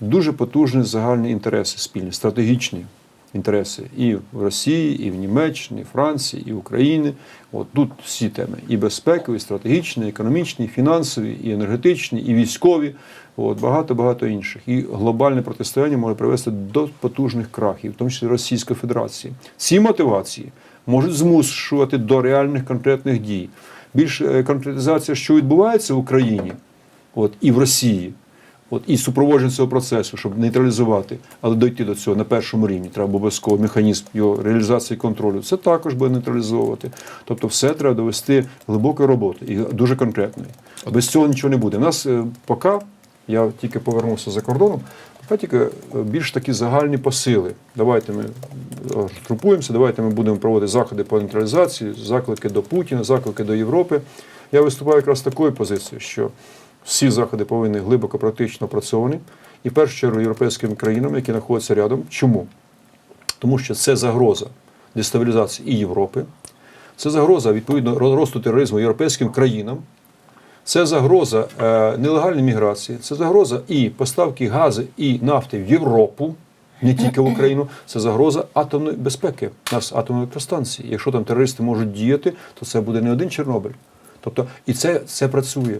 дуже потужні загальні інтереси спільні, стратегічні інтереси і в Росії, і в Німеччині, і Франції, і в Україні. От тут всі теми: і безпекові, і стратегічні, і економічні, і фінансові, і енергетичні, і військові. От багато багато інших. І глобальне протистояння може привести до потужних крахів, в тому числі Російської Федерації. Ці мотивації можуть змушувати до реальних конкретних дій. Більш е, конкретизація, що відбувається в Україні, от і в Росії. От і супроводження цього процесу, щоб нейтралізувати, але дойти до цього на першому рівні, треба обов'язково механізм його реалізації контролю. Це також буде нейтралізовувати. Тобто, все треба довести глибокої роботи і дуже конкретної. Без цього нічого не буде. У нас е, поки я тільки повернувся за кордоном, поки тільки е, більш такі загальні посили. Давайте ми е, групуємося, давайте ми будемо проводити заходи по нейтралізації, заклики до Путіна, заклики до Європи. Я виступаю якраз такою позицією, що всі заходи повинні глибоко практично опрацьовані, і в першу чергу європейським країнам, які знаходяться рядом. Чому? Тому що це загроза дестабілізації і Європи, це загроза відповідно росту тероризму європейським країнам, це загроза е, нелегальної міграції, це загроза і поставки газу і нафти в Європу, не тільки в Україну, це загроза атомної безпеки. Нас атомної електростанції. Якщо там терористи можуть діяти, то це буде не один Чорнобиль. Тобто, і це, це працює.